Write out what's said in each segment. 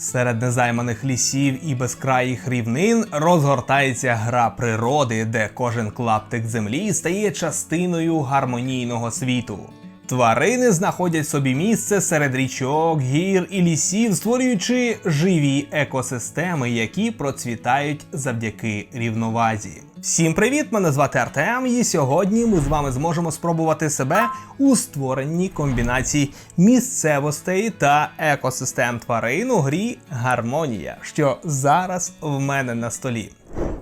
Серед незайманих лісів і безкраїх рівнин розгортається гра природи, де кожен клаптик землі стає частиною гармонійного світу. Тварини знаходять собі місце серед річок, гір і лісів, створюючи живі екосистеми, які процвітають завдяки рівновазі. Всім привіт! Мене звати Артем, і сьогодні ми з вами зможемо спробувати себе у створенні комбінацій місцевостей та екосистем тварин у грі Гармонія, що зараз в мене на столі.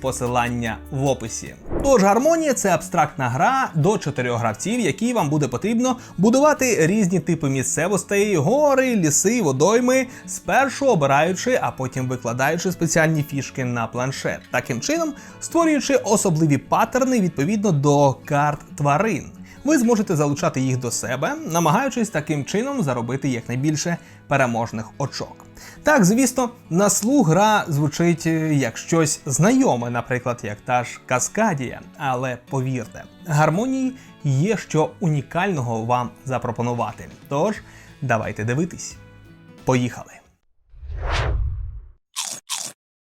Посилання в описі. Тож гармонія це абстрактна гра до чотирьох гравців, які вам буде потрібно будувати різні типи місцевостей, гори, ліси, водойми, спершу обираючи, а потім викладаючи спеціальні фішки на планшет. Таким чином, створюючи особливі паттерни відповідно до карт тварин. Ви зможете залучати їх до себе, намагаючись таким чином заробити якнайбільше переможних очок. Так, звісно, на слух гра звучить е, як щось знайоме, наприклад, як та ж Каскадія. Але повірте, гармонії є що унікального вам запропонувати. Тож, давайте дивитись. Поїхали!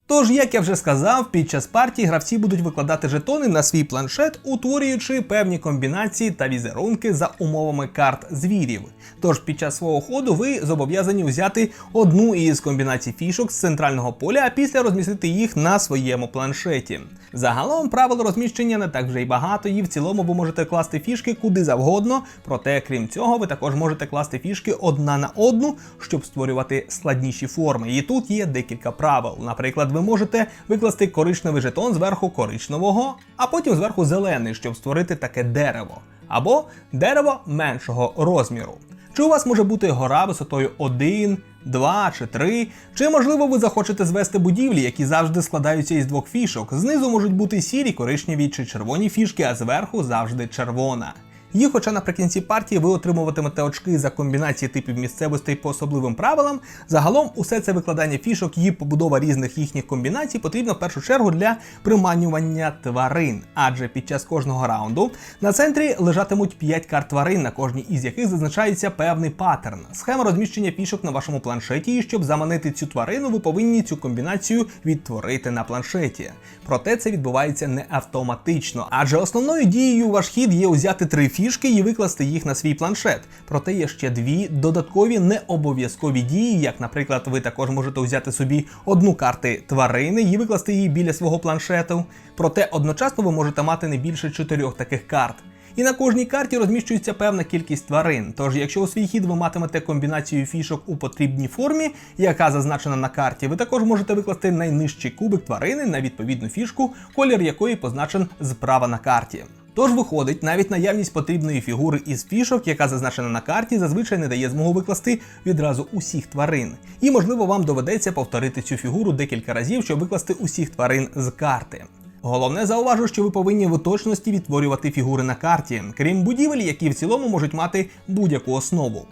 Тож, як я вже сказав, під час партії гравці будуть викладати жетони на свій планшет, утворюючи певні комбінації та візерунки за умовами карт звірів. Тож під час свого ходу ви зобов'язані взяти одну із комбінацій фішок з центрального поля, а після розмістити їх на своєму планшеті. Загалом правил розміщення не так вже й багато, і в цілому ви можете класти фішки куди завгодно. Проте, крім цього, ви також можете класти фішки одна на одну, щоб створювати складніші форми. І тут є декілька правил. Наприклад, ви можете викласти коричневий жетон зверху коричневого, а потім зверху зелений, щоб створити таке дерево, або дерево меншого розміру. Чи у вас може бути гора висотою 1, 2 чи 3, чи можливо ви захочете звести будівлі, які завжди складаються із двох фішок. Знизу можуть бути сірі, коричневі чи червоні фішки, а зверху завжди червона. І хоча наприкінці партії ви отримуватимете очки за комбінації типів місцевостей по особливим правилам, загалом усе це викладання фішок і побудова різних їхніх комбінацій потрібно в першу чергу для приманювання тварин. Адже під час кожного раунду на центрі лежатимуть 5 карт тварин, на кожній із яких зазначається певний паттерн. Схема розміщення фішок на вашому планшеті, і щоб заманити цю тварину, ви повинні цю комбінацію відтворити на планшеті. Проте це відбувається не автоматично, адже основною дією ваш хід є узяти три фішки і викласти їх на свій планшет. Проте є ще дві додаткові необов'язкові дії, як, наприклад, ви також можете взяти собі одну карти тварини і викласти її біля свого планшету. Проте одночасно ви можете мати не більше чотирьох таких карт. І на кожній карті розміщується певна кількість тварин. Тож, якщо у свій хід ви матимете комбінацію фішок у потрібній формі, яка зазначена на карті, ви також можете викласти найнижчий кубик тварини на відповідну фішку, колір якої позначен справа на карті. Тож виходить, навіть наявність потрібної фігури із фішок, яка зазначена на карті, зазвичай не дає змогу викласти відразу усіх тварин. І можливо вам доведеться повторити цю фігуру декілька разів, щоб викласти усіх тварин з карти. Головне зауважу, що ви повинні в точності відтворювати фігури на карті, крім будівель, які в цілому можуть мати будь-яку основу.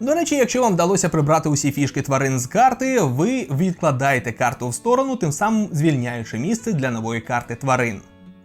До речі, якщо вам вдалося прибрати усі фішки тварин з карти, ви відкладаєте карту в сторону, тим самим звільняючи місце для нової карти тварин.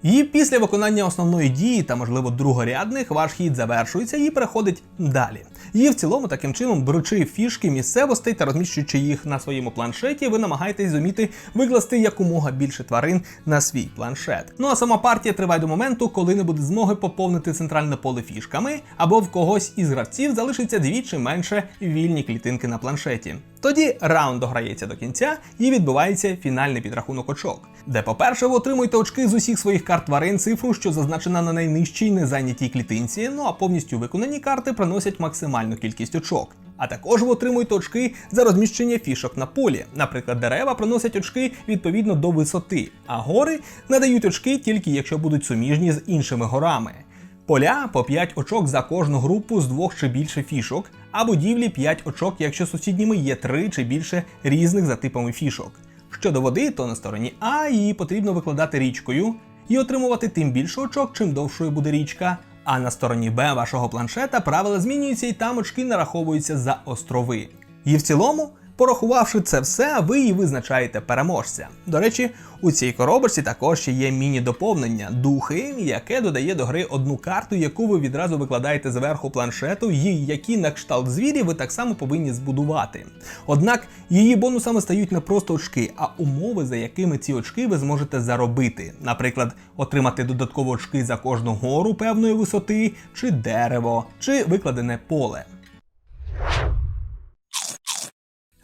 І після виконання основної дії та, можливо, другорядних, ваш хід завершується і переходить далі. І в цілому, таким чином, беручи фішки місцевостей та розміщуючи їх на своєму планшеті, ви намагаєтесь зуміти викласти якомога більше тварин на свій планшет. Ну а сама партія триває до моменту, коли не буде змоги поповнити центральне поле фішками, або в когось із гравців залишиться дві чи менше вільні клітинки на планшеті. Тоді раунд дограється до кінця і відбувається фінальний підрахунок очок, де, по-перше, ви отримуєте очки з усіх своїх карт тварин, цифру, що зазначена на найнижчій незайнятій клітинці. Ну а повністю виконані карти приносять максимальну кількість очок. А також ви отримуєте очки за розміщення фішок на полі. Наприклад, дерева приносять очки відповідно до висоти, а гори надають очки тільки якщо будуть суміжні з іншими горами. Поля по 5 очок за кожну групу з двох чи більше фішок, а будівлі 5 очок, якщо сусідніми є 3 чи більше різних за типами фішок. Щодо води, то на стороні А її потрібно викладати річкою. і отримувати тим більше очок, чим довшою буде річка. А на стороні Б вашого планшета правила змінюються і там очки нараховуються за острови. І в цілому, порахувавши це все, ви і визначаєте переможця. До речі, у цій коробочці також ще є міні-доповнення духи, яке додає до гри одну карту, яку ви відразу викладаєте зверху планшету, і які на кшталт звірі ви так само повинні збудувати. Однак її бонусами стають не просто очки, а умови, за якими ці очки ви зможете заробити. Наприклад, отримати додаткові очки за кожну гору певної висоти, чи дерево, чи викладене поле.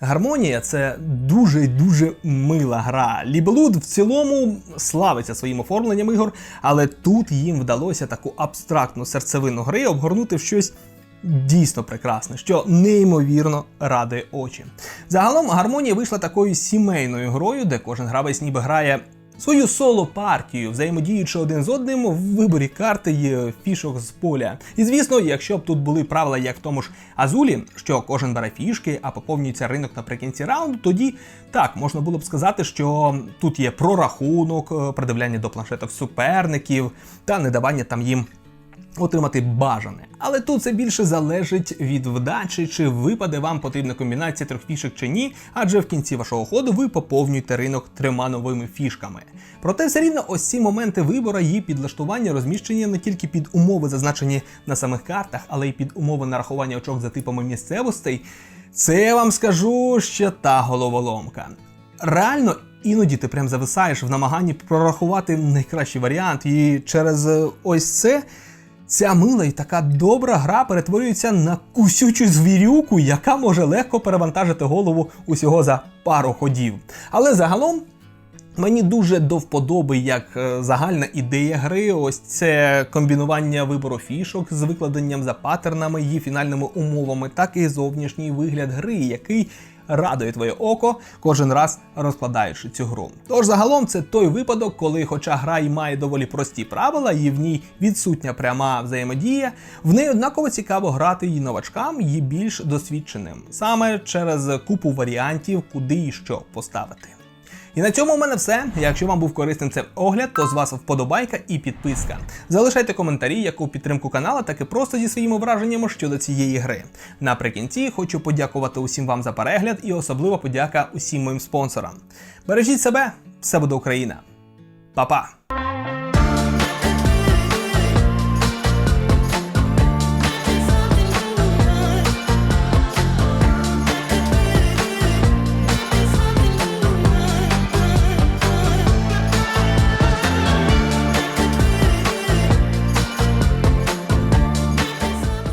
Гармонія це дуже дуже мила гра. Лібелуд в цілому славиться своїм оформленням ігор, але тут їм вдалося таку абстрактну серцевину гри обгорнути в щось дійсно прекрасне, що неймовірно радує очі. Загалом гармонія вийшла такою сімейною грою, де кожен гравець ніби грає. Свою соло партію, взаємодіючи один з одним в виборі карти й фішок з поля. І звісно, якщо б тут були правила, як в тому ж Азулі, що кожен бере фішки, а поповнюється ринок наприкінці раунду, тоді так можна було б сказати, що тут є прорахунок, е, придивляння до планшеток суперників та недавання там їм отримати бажане. Але тут це більше залежить від вдачі, чи випаде вам потрібна комбінація трьох фішок чи ні, адже в кінці вашого ходу ви поповнюєте ринок трьома новими фішками. Проте все рівно ось ці моменти вибору і підлаштування розміщення не тільки під умови, зазначені на самих картах, але й під умови нарахування очок за типами місцевостей. Це я вам скажу ще та головоломка. Реально. Іноді ти прям зависаєш в намаганні прорахувати найкращий варіант, і через ось це Ця мила і така добра гра перетворюється на кусючу звірюку, яка може легко перевантажити голову усього за пару ходів. Але загалом. Мені дуже до вподоби як е, загальна ідея гри, ось це комбінування вибору фішок з викладенням за паттернами і фінальними умовами, так і зовнішній вигляд гри, який радує твоє око кожен раз розкладаючи цю гру. Тож загалом це той випадок, коли, хоча гра й має доволі прості правила, і в ній відсутня пряма взаємодія, в неї однаково цікаво грати і новачкам, і більш досвідченим, саме через купу варіантів, куди і що поставити. І на цьому у мене все. Якщо вам був корисним цей огляд, то з вас вподобайка і підписка. Залишайте коментарі як у підтримку канала, так і просто зі своїми враженнями щодо цієї гри. Наприкінці хочу подякувати усім вам за перегляд і особливо подяка усім моїм спонсорам. Бережіть себе, все буде Україна. Па-па!